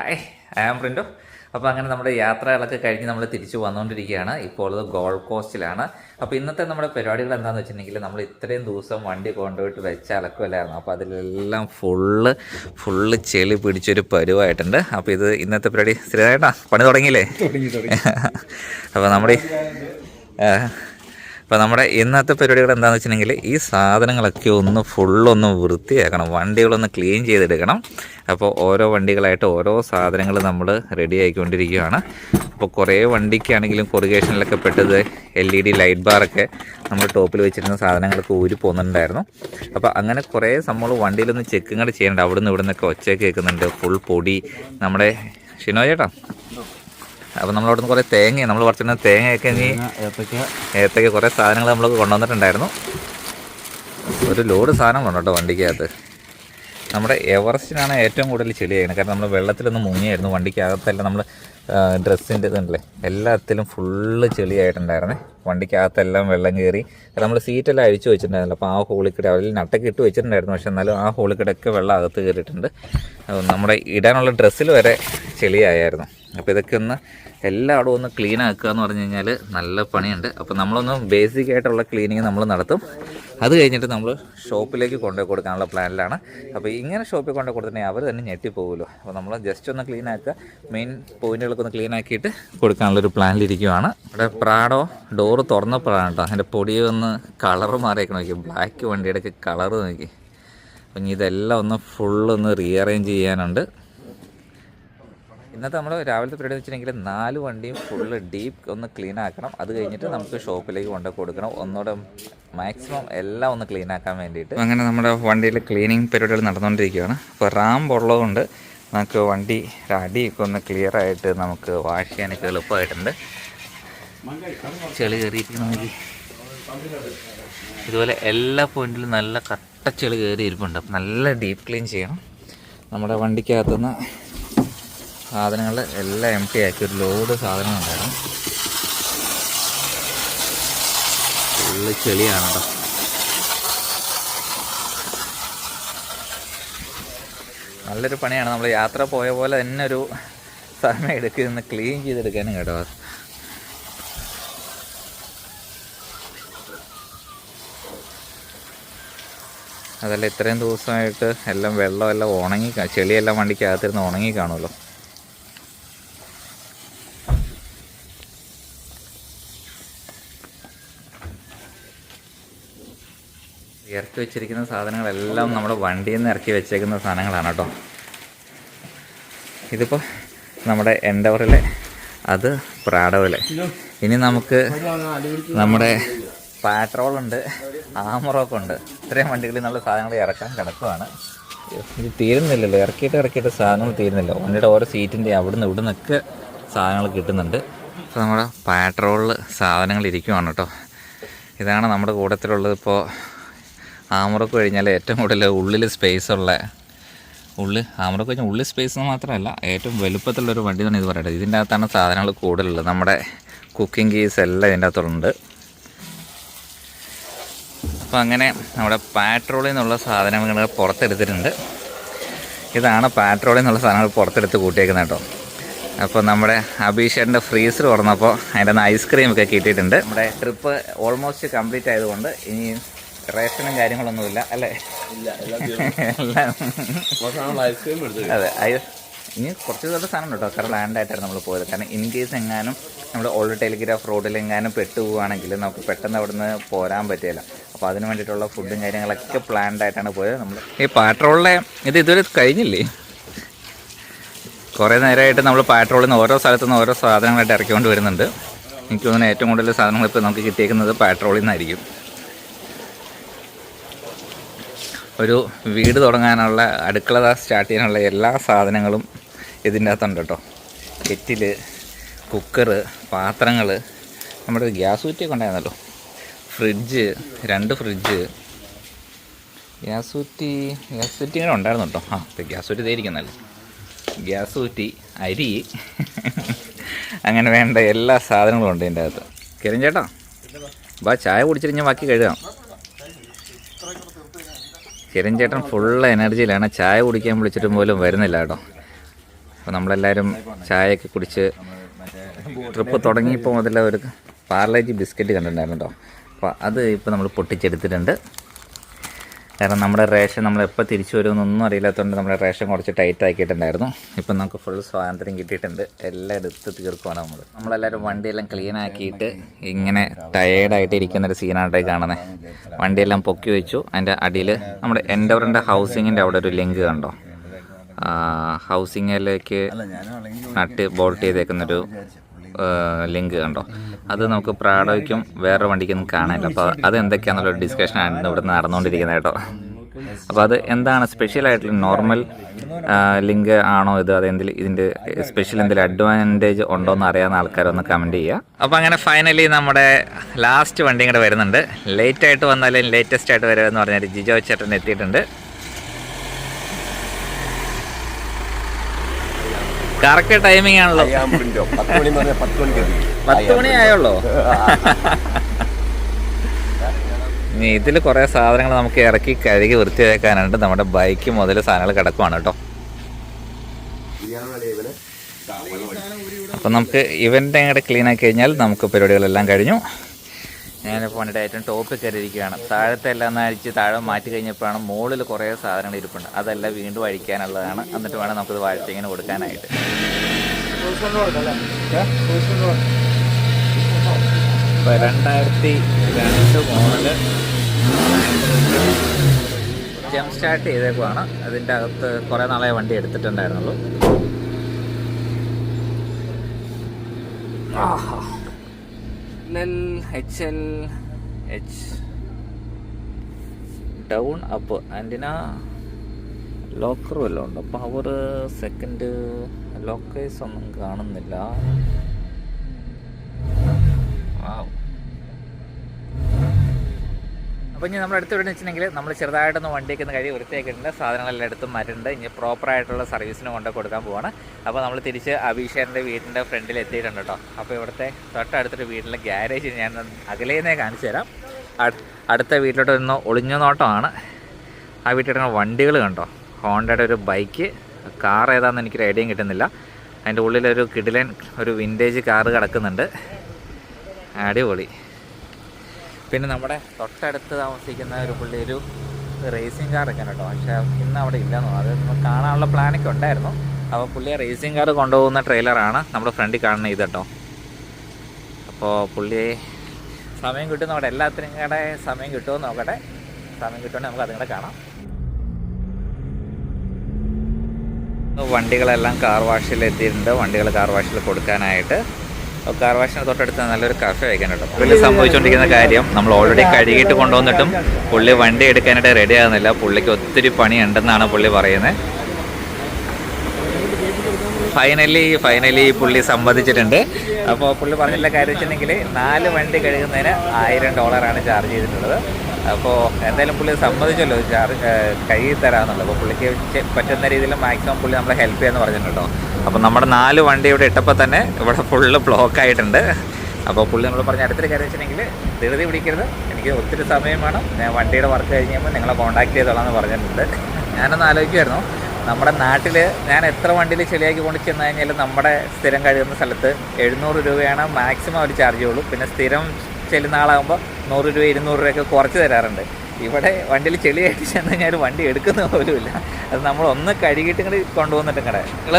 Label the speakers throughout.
Speaker 1: Hi I am Printo അപ്പോൾ അങ്ങനെ നമ്മുടെ യാത്രകളൊക്കെ കഴിഞ്ഞ് നമ്മൾ തിരിച്ചു വന്നുകൊണ്ടിരിക്കുകയാണ് ഇപ്പോൾ ഉള്ളത് ഗോൾഡ് കോസ്റ്റിലാണ് അപ്പോൾ ഇന്നത്തെ നമ്മുടെ പരിപാടികൾ എന്താണെന്ന് വെച്ചിട്ടുണ്ടെങ്കിൽ നമ്മൾ ഇത്രയും ദിവസം വണ്ടി കൊണ്ടുപോയിട്ട് വെച്ച അലക്കുമല്ലായിരുന്നു അപ്പോൾ അതിലെല്ലാം ഫുള്ള് ഫുള്ള് ചെളി പിടിച്ചൊരു പരുവായിട്ടുണ്ട്. അപ്പോൾ ഇത് ഇന്നത്തെ പരിപാടി. സ്ഥിരമായിട്ടാ പണി തുടങ്ങിയില്ലേ? അപ്പോൾ നമ്മുടെ അപ്പോൾ നമ്മുടെ ഇന്നത്തെ പരിപാടികൾ എന്താണെന്ന് വെച്ചിട്ടുണ്ടെങ്കിൽ ഈ സാധനങ്ങളൊക്കെ ഒന്ന് ഫുള്ളൊന്ന് വൃത്തിയാക്കണം. വണ്ടികളൊന്ന് ക്ലീൻ ചെയ്തെടുക്കണം. അപ്പോൾ ഓരോ വണ്ടികളായിട്ട് ഓരോ സാധനങ്ങൾ നമ്മൾ റെഡി ആയിക്കൊണ്ടിരിക്കുകയാണ്. അപ്പോൾ കുറേ വണ്ടിക്കാണെങ്കിലും കൊറിഗേഷനിലൊക്കെ പെട്ടത് എൽ ഇ ഡി ലൈറ്റ് ബാറൊക്കെ നമ്മൾ ടോപ്പിൽ വെച്ചിരുന്ന സാധനങ്ങളൊക്കെ ഊരി പോകുന്നുണ്ടായിരുന്നു അപ്പോൾ അങ്ങനെ കുറേ സംഭവങ്ങൾ വണ്ടിയിലൊന്ന് ചെക്കും കൂടെ ചെയ്യണ്ട അവിടെ നിന്ന് ഇവിടെ നിന്നൊക്കെ ഒച്ചയൊക്കെ കേൾക്കുന്നുണ്ട്. ഫുൾ പൊടി. നമ്മുടെ ഷിനോ ചേട്ടാ? അപ്പോൾ നമ്മളവിടെ കുറെ നിന്ന് കുറേ തേങ്ങ നമ്മൾ പറഞ്ഞ തേങ്ങയൊക്കെ നീ
Speaker 2: ഏത്തക്ക.
Speaker 1: കുറെ സാധനങ്ങൾ നമ്മൾ കൊണ്ടുവന്നിട്ടുണ്ടായിരുന്നു. ഒരു ലോഡ് സാധനങ്ങളുണ്ട് കേട്ടോ വണ്ടിക്കകത്ത്. നമ്മുടെ എവറസ്റ്റിനാണ് ഏറ്റവും കൂടുതൽ ചെളി ചെയ്യുന്നത് കാരണം നമ്മൾ വെള്ളത്തിലൊന്നും മുങ്ങിയായിരുന്നു വണ്ടിക്കകത്തല്ല നമ്മൾ ഡ്രസ്സിന്റെ ഇതുണ്ടല്ലേ എല്ലാത്തിലും ഫുള്ള് ചെളിയായിട്ടുണ്ടായിരുന്നേ. വണ്ടിക്കകത്തെല്ലാം വെള്ളം കയറി. കാരണം നമ്മൾ സീറ്റെല്ലാം അഴിച്ചു വെച്ചിട്ടുണ്ടായിരുന്നല്ലോ. അപ്പോൾ ആ ഹോളിക്കിട അവരിൽ അതിൽ നട്ടൊക്കെ ഇട്ട് വെച്ചിട്ടുണ്ടായിരുന്നു. പക്ഷെ എന്നാലും ആ ഹോളിക്കിടയൊക്കെ വെള്ളം അകത്ത് കയറിയിട്ടുണ്ട്. നമ്മുടെ ഇടാനുള്ള ഡ്രസ്സിൽ വരെ ചെളിയായിരുന്നു അപ്പോൾ ഇതൊക്കെ ഒന്ന് എല്ലായിടവും ഒന്ന് ക്ലീൻ ആക്കുക എന്ന് പറഞ്ഞു കഴിഞ്ഞാൽ നല്ല പണിയുണ്ട്. അപ്പോൾ നമ്മളൊന്ന് ബേസിക് ആയിട്ടുള്ള ക്ലീനിങ് നമ്മൾ നടത്തും. അത് കഴിഞ്ഞിട്ട് നമ്മൾ ഷോപ്പിലേക്ക് കൊണ്ടുപോയി കൊടുക്കാനുള്ള പ്ലാനിലാണ് അപ്പോൾ ഇങ്ങനെ ഷോപ്പിൽ കൊണ്ടുപോയി കൊടുത്തിട്ടുണ്ടെങ്കിൽ അവർ തന്നെ ഞെട്ടിപ്പോകുമല്ലോ. അപ്പോൾ നമ്മൾ ജസ്റ്റ് ഒന്ന് ക്ലീൻ ആക്കുക. മെയിൻ പോയിന്റുകളൊക്കെ ഒന്ന് ക്ലീൻ ആക്കിയിട്ട് കൊടുക്കാനുള്ളൊരു പ്ലാനിലിരിക്കുവാണ് ഇവിടെ പ്രാഡോ ഡോറ് തുറന്നപ്പോഴാണ് കേട്ടോ അതിന്റെ പൊടി ഒന്ന് കളറ് മാറിയൊക്കെ നോക്കി ബ്ലാക്ക് വണ്ടിയുടെ ഒക്കെ കളറ് നോക്കി അപ്പം ഇതെല്ലാം ഒന്ന് ഫുള്ളൊന്ന് റീഅറേഞ്ച് ചെയ്യാനുണ്ട്. ഇന്നത്തെ നമ്മൾ രാവിലത്തെ പരിപാടി വെച്ചിട്ടുണ്ടെങ്കിൽ നാല് വണ്ടിയും ഫുള്ള് ഡീപ്പ് ഒന്ന് ക്ലീൻ ആക്കണം. അത് കഴിഞ്ഞിട്ട് നമുക്ക് ഷോപ്പിലേക്ക് കൊണ്ടു കൊടുക്കണം. ഒന്നുകൂടെ മാക്സിമം എല്ലാം ഒന്ന് ക്ലീൻ ആക്കാൻ വേണ്ടിയിട്ട്. അങ്ങനെ നമ്മുടെ വണ്ടിയിൽ ക്ലീനിങ് പരിപാടികൾ നടന്നുകൊണ്ടിരിക്കുകയാണ്. അപ്പോൾ റാമ്പ് ഉള്ളതുകൊണ്ട് നമുക്ക് വണ്ടി അടിയൊക്കെ ഒന്ന് ക്ലിയർ ആയിട്ട് നമുക്ക് വാഷ് ചെയ്യാനൊക്കെ എളുപ്പമായിട്ടുണ്ട്. ചെളി കയറിയിരിക്കുന്ന ഇതുപോലെ എല്ലാ പോയിന്റിലും നല്ല കട്ട ചെളി കയറി ഇരിപ്പുണ്ട് നല്ല ഡീപ്പ് ക്ലീൻ ചെയ്യണം. നമ്മുടെ വണ്ടിക്കകത്തുനിന്ന് സാധനങ്ങൾ എല്ലാം എം ടി ആക്കി. ഒരു ലോഡ് സാധനങ്ങളുണ്ടായിരുന്നു. ഫുള്ള് ചെളിയാണ് കേട്ടോ. നല്ലൊരു പണിയാണ്. നമ്മൾ യാത്ര പോയ പോലെ തന്നെ ഒരു സമയം എടുക്കുന്ന ക്ലീൻ ചെയ്തെടുക്കാനും കേട്ടോ. അതല്ല ഇത്രയും ദിവസമായിട്ട് എല്ലാം വെള്ളമെല്ലാം ഉണങ്ങി ചെളിയെല്ലാം വണ്ടിക്കകത്തിരുന്ന് ഉണങ്ങി കാണുമല്ലോ. ഇറക്കി വെച്ചിരിക്കുന്ന സാധനങ്ങളെല്ലാം നമ്മുടെ വണ്ടിയിൽ നിന്ന് ഇറക്കി വെച്ചേക്കുന്ന സാധനങ്ങളാണ് കേട്ടോ. ഇതിപ്പോൾ നമ്മുടെ എൻഡവറിലെ അത് പ്രാഡോയിലെ ഇനി നമുക്ക് നമ്മുടെ പാട്രോളുണ്ട് ആമറൊക്കെ ഉണ്ട് ഇത്രയും വണ്ടികളിൽ നമ്മൾ സാധനങ്ങൾ ഇറക്കാൻ കിടക്കുവാണ്. ഇത് തീരുന്നില്ലല്ലോ. ഇറക്കിയിട്ട് ഇറക്കിയിട്ട് സാധനങ്ങൾ തീരുന്നില്ല. വണ്ടിയുടെ ഓരോ സീറ്റിന്റെ അവിടുന്ന് നിന്ന് ഇവിടെ നിന്നൊക്കെ സാധനങ്ങൾ കിട്ടുന്നുണ്ട്. അപ്പോൾ നമ്മുടെ പാട്രോളിൽ സാധനങ്ങൾ ഇരിക്കുവാണ് കേട്ടോ. ഇതാണ് നമ്മുടെ കൂട്ടത്തിലുള്ളത് ഇപ്പോൾ ആമറൊക്കെ കഴിഞ്ഞാൽ ഏറ്റവും കൂടുതൽ ഉള്ളിൽ സ്പേസ് ഉള്ള ഉള്ളിൽ ആമറൊക്കെ കഴിഞ്ഞാൽ ഉള്ളിൽ സ്പേസ് മാത്രമല്ല ഏറ്റവും വലുപ്പത്തിലുള്ളൊരു വണ്ടി തന്നെ ഇത് പറയട്ടെ ഇതിന്റെ അകത്താണ് സാധനങ്ങൾ കൂടുതലുള്ളത്. നമ്മുടെ കുക്കിംഗ് കേസ് എല്ലാം ഇതിന്റെ അകത്തുണ്ട്. അപ്പോൾ അങ്ങനെ നമ്മുടെ പാട്രോളിൽ നിന്നുള്ള സാധനങ്ങൾ പുറത്തെടുത്തിട്ടുണ്ട്. ഇതാണ് പാട്രോളിൽ നിന്നുള്ള സാധനങ്ങൾ പുറത്തെടുത്ത് കൂട്ടിയേക്കുന്നത് കേട്ടോ. അപ്പോൾ നമ്മുടെ അഭിഷേകന്റെ ഫ്രീസർ തുറന്നപ്പോൾ അതിന്റെ ഐസ്ക്രീമൊക്കെ കിട്ടിയിട്ടുണ്ട്. നമ്മുടെ ട്രിപ്പ് ഓൾമോസ്റ്റ് കംപ്ലീറ്റ് ആയതുകൊണ്ട് ഇനി റേഷനും കാര്യങ്ങളൊന്നുമില്ല അല്ലേ? എല്ലാം. അതെ ഇനി കുറച്ച് ദിവസം സാധനം കേട്ടോ കാരണം ലാൻഡ് ആയിട്ടാണ് നമ്മൾ പോയത്. കാരണം ഇൻ കേസ് എങ്ങാനും നമ്മൾ ഓൾഡ് ടെലിഗ്രാഫ് റോഡിൽ എങ്ങാനും പെട്ടു പോവുകയാണെങ്കിൽ നമുക്ക് പെട്ടെന്ന് അവിടുന്ന് പോരാൻ പറ്റില്ല. അപ്പോൾ അതിന് വേണ്ടിയിട്ടുള്ള ഫുഡും കാര്യങ്ങളൊക്കെ പ്ലാൻഡ് ആയിട്ടാണ് പോയത് നമ്മൾ ഈ പാട്രോളിലെ ഇത് ഇതുവരെ കഴിഞ്ഞില്ലേ? കുറേ നേരമായിട്ട് നമ്മൾ പാട്രോളിൽ നിന്ന് ഓരോ സ്ഥലത്തു നിന്ന് ഓരോ സാധനങ്ങളായിട്ട് ഇറക്കിക്കൊണ്ട് വരുന്നുണ്ട്. എനിക്ക് തോന്നുന്നു ഏറ്റവും കൂടുതൽ സാധനങ്ങൾ ഇപ്പോൾ നമുക്ക് കിട്ടിയേക്കുന്നത് പാട്രോളിൽ നിന്നായിരിക്കും. ഒരു വീട് തുടങ്ങാനുള്ള അടുക്കള സ്റ്റാർട്ട് ചെയ്യാനുള്ള എല്ലാ സാധനങ്ങളും ഇതിന്റെ അകത്തുണ്ട് കേട്ടോ കെറ്റിൽ കുക്കറ് പാത്രങ്ങൾ. നമ്മുടെ ഒരു ഗ്യാസ് കുറ്റിയൊക്കെ ഉണ്ടായിരുന്നല്ലോ. ഫ്രിഡ്ജ് രണ്ട് ഫ്രിഡ്ജ് ഗ്യാസ് കുറ്റി ഗ്യാസ് കുറ്റി ഇങ്ങനെ ഉണ്ടായിരുന്നു കേട്ടോ ആ ഗ്യാസ് കുറ്റി തേരിക്കുന്നല്ലോ ഗ്യാസ് കുറ്റി അരി. അങ്ങനെ വേണ്ട എല്ലാ സാധനങ്ങളും ഉണ്ട് ഇതിന്റെ അകത്ത് കിരൺ ബാ ചായ കുടിച്ചിട്ട് ഞാൻ ബാക്കി കഴുകാം. കിരൺ ചേട്ടൻ ഫുൾ എനർജിയിലാണ് ചായ കുടിക്കാൻ വിളിച്ചിട്ട് പോലും വരുന്നില്ല കേട്ടോ. അപ്പോൾ നമ്മളെല്ലാവരും ചായയൊക്കെ കുടിച്ച് ട്രിപ്പ് തുടങ്ങിയപ്പോൾ മുതൽ ഒരു പാർലേജി ബിസ്ക്കറ്റ് കണ്ടിട്ടുണ്ടായിരുന്നു കേട്ടോ. അപ്പോൾ അത് ഇപ്പോൾ നമ്മൾ പൊട്ടിച്ചെടുത്തിട്ടുണ്ട്. കാരണം നമ്മുടെ റേഷൻ നമ്മൾ എപ്പോൾ തിരിച്ചു വരുമെന്നൊന്നും അറിയില്ലാത്തതുകൊണ്ട് നമ്മുടെ റേഷൻ കുറച്ച് ടൈറ്റ് ആക്കിയിട്ടുണ്ടായിരുന്നു. ഇപ്പം നമുക്ക് ഫുൾ സ്വാതന്ത്ര്യം കിട്ടിയിട്ടുണ്ട്. എല്ലാം എടുത്ത് തീർക്കുവാണ് നമ്മൾ നമ്മളെല്ലാവരും വണ്ടിയെല്ലാം ക്ലീൻ ആക്കിയിട്ട് ഇങ്ങനെ ടയേർഡായിട്ട് ഇരിക്കുന്ന ഒരു സീനായിട്ടായി കാണുന്നത് വണ്ടിയെല്ലാം പൊക്കി വെച്ചു. അതിന്റെ അടിയിൽ നമ്മുടെ എൻഡവറിന്റെ ഹൗസിങ്ങിന്റെ അവിടെ ഒരു ലിങ്ക് കണ്ടോ? ഹൗസിങ്ങിലേക്ക് നട്ട് ബോൾട്ട് ചെയ്തേക്കുന്നൊരു ലിങ്ക് കണ്ടോ? അത് നമുക്ക് പ്രാഡോയ്ക്കും വേറെ വണ്ടിക്കൊന്നും കാണാനില്ല. അപ്പോൾ അത് എന്തൊക്കെയാണെന്നുള്ള ഡിസ്കഷനാണ് ഇവിടെ നടന്നുകൊണ്ടിരിക്കുന്നത് കേട്ടോ. അപ്പോൾ അത് എന്താണ് സ്പെഷ്യൽ ആയിട്ടുള്ള നോർമൽ ലിങ്ക് ആണോ ഇത്? അതെന്തെങ്കിലും ഇതിന്റെ സ്പെഷ്യൽ എന്തെങ്കിലും അഡ്വാന്റേജ് ഉണ്ടോ എന്ന് അറിയാവുന്ന ആൾക്കാരൊന്ന് കമന്റ് ചെയ്യുക അപ്പോൾ അങ്ങനെ ഫൈനലി നമ്മുടെ ലാസ്റ്റ് വണ്ടി ഇങ്ങോട്ട് വരുന്നുണ്ട്. ലേറ്റായിട്ട് വന്നാലും ലേറ്റസ്റ്റ് ആയിട്ട് വരുമെന്ന് പറഞ്ഞാൽ ജിജോ ചേട്ടൻ എത്തിയിട്ടുണ്ട്. കറക്റ്റ് ടൈമിംഗ് ആണല്ലോ.
Speaker 2: പത്ത് മണി ആയുള്ളോ പത്ത് മണിക്ക് എത്തി.
Speaker 1: പത്ത് മണി ആയുള്ളൂ? ഇനി ഇതിൽ കുറേ സാധനങ്ങൾ നമുക്ക് ഇറക്കി കഴുകി വൃത്തിയാക്കാനുണ്ട്. നമ്മുടെ ബൈക്ക് മുതൽ സാധനങ്ങൾ കിടക്കുവാണ് കേട്ടോ. അപ്പം നമുക്ക് ഇവന്റെ അങ്ങോട്ട് ക്ലീൻ ആക്കി കഴിഞ്ഞാൽ നമുക്ക് പരിപാടികളെല്ലാം കഴിഞ്ഞു. ഞാനിപ്പോൾ വണ്ടിയുടെ ഏറ്റവും ടോപ്പിൽ കയറിയിരിക്കുകയാണ്. താഴത്തെ എല്ലാം അഴിച്ച് താഴെ മാറ്റി കഴിഞ്ഞപ്പോഴാണ് മുകളിൽ കുറേ സാധനങ്ങൾ ഇരിപ്പുണ്ട്. അതെല്ലാം വീണ്ടും അഴിക്കാനുള്ളതാണ്. എന്നിട്ട് വേണം നമുക്കത് ഇങ്ങനെ കൊടുക്കാനായിട്ട്. ഇപ്പൊ രണ്ടായിരത്തി രണ്ട് മോഡൽ ജം സ്റ്റാർട്ട് ചെയ്തേക്കുവാണ്. അതിന്റെ അകത്ത് കുറേ നാളെ വണ്ടി എടുത്തിട്ടുണ്ടായിരുന്നുള്ളൂ. H L H down up antenna locker വല്ലതും ഉണ്ടോ? പവർ സെക്കൻഡ് ലോക്കേഴ്സ് ഒന്നും കാണുന്നില്ല. അപ്പോൾ ഇനി നമ്മൾ അടുത്ത് വിടുന്ന വെച്ചിട്ടുണ്ടെങ്കിൽ നമ്മൾ ചെറുതായിട്ടൊന്ന് വണ്ടിയൊക്കെ ഒന്ന് കഴുകി വൃത്തിയാക്കിയിട്ടുണ്ട്. സാധനങ്ങളെല്ലാം എടുത്തും മരുണ്ട്. ഇനി പ്രോപ്പറായിട്ടുള്ള സർവീസിന് കൊണ്ട് കൊടുക്കാൻ പോവാണ്. അപ്പോൾ നമ്മൾ തിരിച്ച് അഭിഷേകന്റെ വീടിന്റെ ഫ്രണ്ടിൽ എത്തിയിട്ടുണ്ട് കേട്ടോ അപ്പോൾ ഇവിടുത്തെ തൊട്ടടുത്തൊരു വീട്ടിലെ ഗ്യാരേജ് ഞാൻ അകലേന്നേ കാണിച്ചു തരാം. അടുത്ത വീട്ടിലോട്ട് ഒന്ന് ഒളിഞ്ഞു നോട്ടമാണ്. ആ വീട്ടിൽ വണ്ടികൾ കണ്ടോ? ഹോണ്ടയുടെ ഒരു ബൈക്ക് കാർ ഏതാണെന്ന് എനിക്കൊരു ഐഡിയയും കിട്ടുന്നില്ല. അതിന്റെ ഉള്ളിലൊരു കിടിലൻ ഒരു വിന്റേജ് കാറ് കിടക്കുന്നുണ്ട്. അടിപൊളി. പിന്നെ നമ്മുടെ തൊട്ടടുത്ത് താമസിക്കുന്ന ഒരു പുള്ളി ഒരു റേസിംഗ് കാർ ഒക്കെ കേട്ടോ. പക്ഷേ ഇന്ന് അവിടെ ഇല്ലെന്നോ അത് കാണാനുള്ള പ്ലാനൊക്കെ ഉണ്ടായിരുന്നു. അപ്പോൾ പുള്ളിയെ റേസിംഗ് കാർ കൊണ്ടുപോകുന്ന ട്രെയിലറാണ് നമ്മുടെ ഫ്രണ്ടിൽ കാണുന്ന ഇത് കേട്ടോ. അപ്പോൾ പുള്ളിയെ സമയം കിട്ടും അവിടെ എല്ലാത്തിനും കൂടെ സമയം കിട്ടുമെന്ന് നോക്കട്ടെ. സമയം കിട്ടുമെങ്കിൽ നമുക്ക് അതും കാണാം. വണ്ടികളെല്ലാം കാർ വാഷിൽ എത്തിയിട്ടുണ്ട്. വണ്ടികൾ കാർ വാഷിൽ കൊടുക്കാനായിട്ട് കാർ വാഷിന് തൊട്ടടുത്ത് നല്ലൊരു കഫേ വയ്ക്കാനുണ്ട്. പുള്ളി സംഭവിച്ചുകൊണ്ടിരിക്കുന്ന കാര്യം നമ്മൾ ഓൾറെഡി കഴുകിയിട്ട് കൊണ്ടുവന്നിട്ടും പുള്ളി വണ്ടി എടുക്കാനായിട്ട് റെഡി ആകുന്നില്ല. പുള്ളിക്ക് ഒത്തിരി പണി പണിയുണ്ടെന്നാണ് പുള്ളി പറയുന്നത്. ഫൈനലി ഫൈനലി പുള്ളി സമ്മതിച്ചിട്ടുണ്ട്. അപ്പോൾ പുള്ളി പറഞ്ഞില്ല കാര്യം വെച്ചിട്ടുണ്ടെങ്കിൽ നാല് വണ്ടി കഴുകുന്നതിന് ആയിരം ഡോളറാണ് ചാർജ് ചെയ്തിട്ടുള്ളത്. അപ്പോൾ എന്തായാലും പുള്ളി സമ്മതിച്ചല്ലോ ചാർജ് കഴുകി തരാമെന്നുള്ളത് അപ്പോൾ പുള്ളിക്ക് പറ്റുന്ന രീതിയിൽ മാക്സിമം പുള്ളി നമ്മളെ ഹെൽപ്പ് ചെയ്യാമെന്ന് പറഞ്ഞിട്ടുണ്ടോ? അപ്പോൾ നമ്മുടെ നാല് വണ്ടി ഇവിടെ ഇട്ടപ്പോൾ തന്നെ ഇവിടെ ഫുള്ള് ബ്ലോക്ക് ആയിട്ടുണ്ട്. അപ്പോൾ പുള്ളി നമ്മൾ പറഞ്ഞ അടുത്തൊരു കാര്യം വെച്ചിട്ടുണ്ടെങ്കിൽ ധൃതി പിടിക്കരുത്. എനിക്ക് ഒത്തിരി സമയം വേണം. ഞാൻ വണ്ടിയുടെ വർക്ക് കഴിഞ്ഞ് കഴിയുമ്പോൾ നിങ്ങളെ കോൺടാക്ട് ചെയ്തോളാം എന്ന് പറഞ്ഞിട്ടുണ്ട്. ഞാനൊന്ന് ആലോചിക്കുമായിരുന്നു നമ്മുടെ നാട്ടിൽ ഞാൻ എത്ര വണ്ടിയിൽ ചെളിയാക്കി കൊണ്ട് ചെന്ന് കഴിഞ്ഞാൽ നമ്മുടെ സ്ഥിരം കഴിയുന്ന സ്ഥലത്ത് എഴുന്നൂറ് രൂപയാണ് മാക്സിമം അവർ ചാർജ് ചെയ്യുള്ളൂ. പിന്നെ സ്ഥിരം ചെല്ലുന്ന ആളാകുമ്പോൾ നൂറ് രൂപ ഇരുന്നൂറ് രൂപയൊക്കെ കുറച്ച് തരാറുണ്ട്. ഇവിടെ വണ്ടിയിൽ ചെളിയായിട്ട് ചെന്ന് കഴിഞ്ഞാൽ വണ്ടി എടുക്കുന്ന പോലുമില്ല. അത് നമ്മൾ ഒന്ന് കഴുകിയിട്ട് ഇങ്ങോട്ട് കൊണ്ടുപോകുന്നിട്ടും കട. ഞങ്ങൾ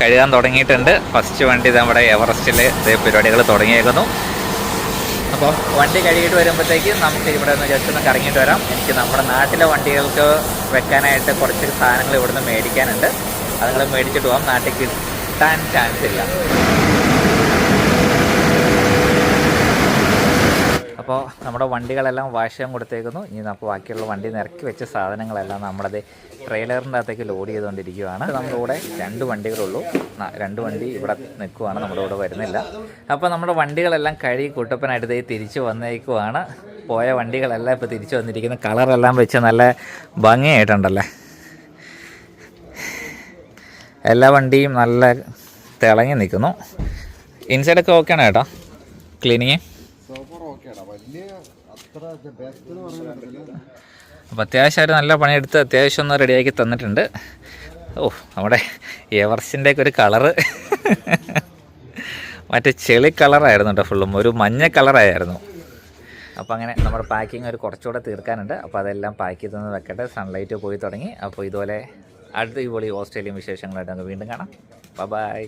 Speaker 1: കഴുകാൻ തുടങ്ങിയിട്ടുണ്ട്. ഫസ്റ്റ് വണ്ടി നമ്മുടെ എവറസ്റ്റിൽ പരിപാടികൾ തുടങ്ങിയേക്കുന്നു. അപ്പോൾ വണ്ടി കഴുകിയിട്ട് വരുമ്പോഴത്തേക്ക് നമുക്ക് ഇവിടെ നിന്ന് ജസ്റ്റ് ഒന്ന് കറങ്ങിയിട്ട് വരാം. എനിക്ക് നമ്മുടെ നാട്ടിലെ വണ്ടികൾക്ക് വെക്കാനായിട്ട് കുറച്ച് സാധനങ്ങൾ ഇവിടുന്ന് മേടിക്കാനുണ്ട്. അതുങ്ങൾ മേടിച്ചിട്ട് പോകാം നാട്ടിൽ കിട്ടാൻ ചാൻസ് ഇല്ല അപ്പോൾ നമ്മുടെ വണ്ടികളെല്ലാം വാഷ് ചെയ്യാൻ കൊടുത്തേക്കുന്നു. ഇനി നമുക്ക് ബാക്കിയുള്ള വണ്ടി നിറക്കി വെച്ച സാധനങ്ങളെല്ലാം നമ്മളത് ട്രെയിലറിന്റെ അകത്തേക്ക് ലോഡ് ചെയ്തുകൊണ്ടിരിക്കുകയാണ്. നമ്മുടെ കൂടെ രണ്ട് വണ്ടികളുള്ളൂ. രണ്ട് വണ്ടി ഇവിടെ നിൽക്കുവാണ്. നമ്മുടെ കൂടെ വരുന്നില്ല. അപ്പോൾ നമ്മുടെ വണ്ടികളെല്ലാം കഴുകി കുട്ടപ്പനായിട്ട് തിരിച്ചു തിരിച്ച് വന്നേക്കുവാണ്. പോയ വണ്ടികളെല്ലാം ഇപ്പോൾ തിരിച്ച് വന്നിരിക്കുന്ന. കളറെല്ലാം വെച്ച് നല്ല ഭംഗിയായിട്ടുണ്ടല്ലേ? എല്ലാ വണ്ടിയും നല്ല തിളങ്ങി നിൽക്കുന്നു. ഇൻസൈഡൊക്കെ ഓക്കെയാണ് കേട്ടോ? ക്ലീനിങ്? അപ്പോൾ അത്യാവശ്യം അവർ നല്ല പണിയെടുത്ത് അത്യാവശ്യം ഒന്ന് റെഡിയാക്കി തന്നിട്ടുണ്ട്. ഓ നമ്മുടെ എവർസിന്റെ ഒക്കെ ഒരു കളറ് മറ്റേ ചെളി കളറായിരുന്നു കേട്ടോ ഫുള്ളും ഒരു മഞ്ഞ കളറായിരുന്നു അപ്പോൾ അങ്ങനെ നമ്മുടെ പാക്കിംഗ് ഒരു കുറച്ചുകൂടെ തീർക്കാനുണ്ട്. അപ്പോൾ അതെല്ലാം പാക്ക് ചെയ്തെന്ന് വെക്കട്ടെ. സൺലൈറ്റ് പോയി തുടങ്ങി. അപ്പോൾ ഇതുപോലെ അടുത്ത ഈ അടിപൊളി ഓസ്ട്രേലിയൻ വിശേഷങ്ങളായിട്ട് നമുക്ക് വീണ്ടും കാണാം. ബൈ